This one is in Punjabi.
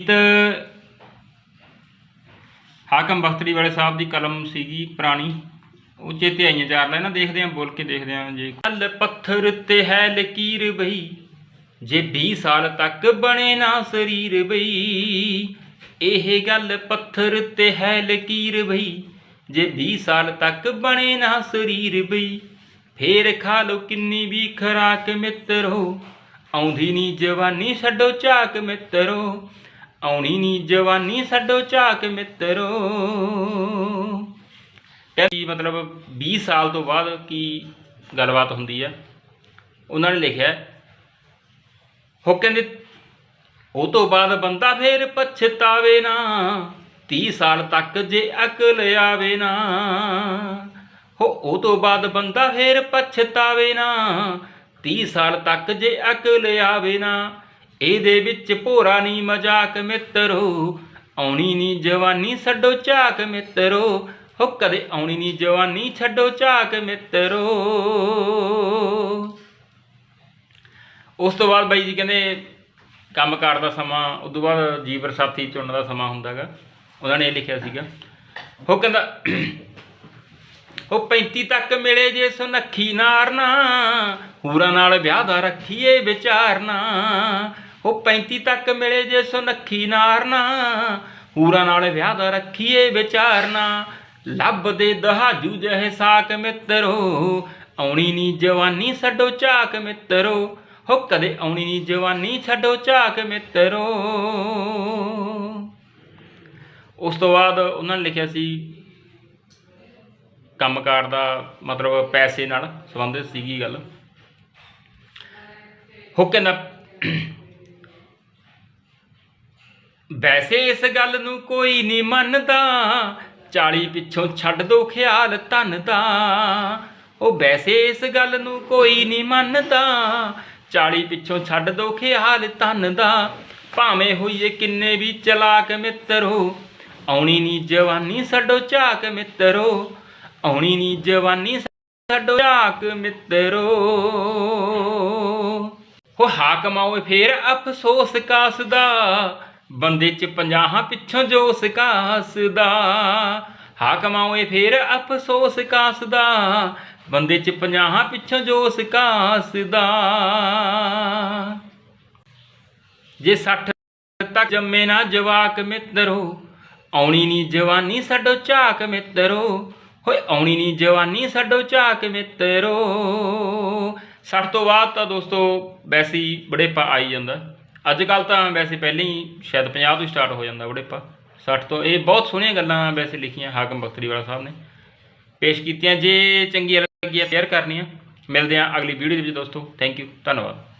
ਗੀਤ ਹਾਕਮ ਬਖਤਰੀ ਵਾਲੇ ਸਾਹਿਬ ਦੀ ਕਲਮ ਸੀਗੀ ਪੁਰਾਣੀ। ਉਹ ਚੇਤੇ ਆਈਆਂ ਚਾਰ ਲਾਈਨਾਂ, ਦੇਖਦੇ ਆਂ ਬੋਲ ਕੇ ਦੇਖਦੇ ਆਂ ਜੇ ਕੱਲ ਪੱਥਰ ਤੇ ਹੈ ਲਕੀਰ ਬਈ, ਜੇ 20 ਸਾਲ ਤੱਕ ਬਣੇ ਨਾ ਸਰੀਰ ਬਈ, ਇਹ ਗੱਲ ਪੱਥਰ ਤੇ ਹੈ ਲਕੀਰ ਬਈ, ਜੇ 20 ਸਾਲ ਤੱਕ ਬਣੇ ਨਾ ਸਰੀਰ ਬਈ, ਫੇਰ ਖਾ ਲੋ ਕਿੰਨੀ ਵੀ ਖਰਾਕ ਮਿੱਤਰੋ, ਆਉਂਦੀ ਨੀ ਜਵਾਨੀ ਛੱਡੋ ਝਾਕ ਮਿੱਤਰੋ ਆਉਣੀ ਨੀ ਜਵਾਨੀ ਛੱਡੋ ਝਾਕ ਮਿੱਤਰੋ। ਕੀ ਮਤਲਬ 20 ਸਾਲ ਤੋਂ ਬਾਅਦ ਕੀ ਗੱਲਬਾਤ ਹੁੰਦੀ ਆ। ਉਹਨਾਂ ਨੇ ਲਿਖਿਆ ਹੋ ਕਹਿੰਦੇ, ਉਹ ਤੋਂ ਬਾਅਦ ਬੰਦਾ ਫੇਰ ਪਛਤਾਵੇ ਨਾ 30 ਸਾਲ ਤੱਕ ਜੇ ਅਕਲ ਆਵੇ ਨਾ। ਹੋ, ਉਹ ਤੋਂ ਬਾਅਦ ਬੰਦਾ ਫੇਰ ਪਛਤਾਵੇ ਨਾ 30 ਸਾਲ ਤੱਕ ਜੇ ਅਕਲ ਆਵੇ ਨਾ। ਇਹਦੇ ਵਿੱਚ ਭੋਰਾ ਨਹੀਂ ਮਜ਼ਾਕ ਮਿੱਤਰੋ, ਆਉਣੀ ਨਹੀਂ ਜਵਾਨੀ ਛੱਡੋ ਝਾਕ ਮਿੱਤਰੋ, ਹੋ ਕਦੇ ਆਉਣੀ ਨਹੀਂ ਜਵਾਨੀ ਛੱਡੋ ਝਾਕ ਮਿੱਤਰੋ। ਉਸ ਤੋਂ ਬਾਅਦ ਬਾਈ ਜੀ ਕਹਿੰਦੇ ਕੰਮਕਾਰ ਦਾ ਸਮਾਂ, ਉਸ ਤੋਂ ਬਾਅਦ ਜੀਵਨ ਸਾਥੀ ਚੁਣਨ ਦਾ ਸਮਾਂ ਹੁੰਦਾਗਾ ਉਹਨਾਂ ਨੇ ਇਹ ਲਿਖਿਆ ਸੀਗਾ। ਉਹ ਕਹਿੰਦਾ ਉਹ 35 ਤੱਕ ਮਿਲੇ ਜੇ ਸੁਨੱਖੀ ਨਾਰਨਾ, ਹੂਰਾਂ ਨਾਲ ਵਿਆਹ ਦਾ ਰੱਖੀਏ ਵਿਚਾਰਨਾ। ਉਹ 35 ਤੱਕ ਮਿਲੇ ਜੇ ਸੁਨੱਖੀ ਨਾਰਨਾ, ਹੂਰਾਂ ਨਾਲ ਵਿਆਹ ਦਾ ਰੱਖੀਏ ਵਿਚਾਰਨਾ। ਲੱਭਦੇ ਦਹਾਜੂ ਜਿਹੇ ਸਾਕ ਮਿੱਤਰੋ, ਆਉਣੀ ਨੀ ਜਵਾਨੀ ਛੱਡੋ ਝਾਕ ਮਿੱਤਰੋ। ਹੋ ਕਦੇ ਆਉਣੀ ਨੀ ਜਵਾਨੀ ਛੱਡੋ ਝਾਕ ਮਿੱਤਰੋ। ਉਸ ਤੋਂ ਬਾਅਦ ਉਹਨਾਂ ਨੇ ਲਿਖਿਆ ਸੀ, ਕੰਮਕਾਰ ਦਾ ਮਤਲਬ ਪੈਸੇ ਨਾਲ ਸੰਬੰਧਿਤ ਸੀਗੀ ਗੱਲ। ਹੋ ਕਹਿੰਦਾ ਵੈਸੇ ਇਸ ਗੱਲ ਨੂੰ ਕੋਈ ਨਹੀਂ ਮੰਨਦਾ। 40 ਪਿੱਛੋਂ ਛੱਡ ਦੋ ਖਿਆਲ ਧਨ ਦਾ। ਉਹ ਵੈਸੇ ਇਸ ਗੱਲ ਨੂੰ ਕੋਈ ਨਹੀਂ ਮੰਨਦਾ। 40 ਪਿੱਛੋਂ ਛੱਡ ਦੋ ਖਿਆਲ ਧਨ ਦਾ। ਭਾਵੇਂ ਹੋਈਏ ਕਿੰਨੇ ਵੀ ਚਲਾਕ ਮਿੱਤਰੋ, ਆਉਣੀ ਨਹੀਂ ਜਵਾਨੀ ਸਾਡੋ ਝਾਕ ਮਿੱਤਰੋ, ਆਉਣੀ ਨਹੀਂ ਜਵਾਨੀ ਸਾਡੋ ਝਾਕ ਮਿੱਤਰੋ। ਹੋ ਹਾਕਮ ਆਓਏ ਫੇਰ ਅਫਸੋਸ ਕਾਸ ਦਾ ਬੰਦੇ ਚ ਪੰਜਾਹਾਂ ਪਿੱਛੋਂ ਜੋਸ ਕਾਸ ਦਾ ਹਾਕਮ ਆਓਏ ਫੇਰ ਅਫਸੋਸ ਕਾਸ ਬੰਦੇ ਚ ਪੰਜਾਹਾਂ ਪਿੱਛੋਂ ਜੋਸ ਕਾਸਦਾ ਜੇ 60 ਤੱਕ ਜੰਮੇ ਨਾ ਜਵਾਕ ਮਿੱਤਰੋ, ਆਉਣੀ ਨੀ ਜਵਾਨੀ ਛੱਡੋ ਝਾਕ ਮਿੱਤਰੋ। ਹੋਏ ਆਉਣੀ ਨੀ ਜਵਾਨੀ ਛੱਡੋ ਝਾਕ ਮਿੱਤਰੋ। 60 ਤੋਂ ਬਾਅਦ ਤਾਂ ਦੋਸਤੋ ਵੈਸੇ ਹੀ ਬੜੇਪਾ ਆਈ ਜਾਂਦਾ। ਅੱਜ ਕੱਲ ਤਾਂ ਵੈਸੇ ਪਹਿਲਾਂ ਹੀ ਸ਼ਾਇਦ 50 ਤੋਂ ਸਟਾਰਟ ਹੋ ਜਾਂਦਾ ਬੜੇਪਾ 60 ਤੋਂ, ਇਹ ਬਹੁਤ ਸੋਹਣੀਆਂ ਗੱਲਾਂ ਵੈਸੇ ਲਿਖੀਆਂ ਹਾਕਮ ਬਖਤਰੀ ਵਾਲਾ ਸਾਹਿਬ ਨੇ। ਪੇਸ਼ ਕੀਤੀਆਂ, ਜੇ ਚੰਗੀਆਂ ਲੱਗੀਆਂ ਸ਼ੇਅਰ ਕਰਨੀਆਂ। ਮਿਲਦੇ ਹਾਂ ਅਗਲੀ ਵੀਡੀਓ ਦੇ ਵਿੱਚ ਦੋਸਤੋ। ਥੈਂਕ ਯੂ ਧੰਨਵਾਦ।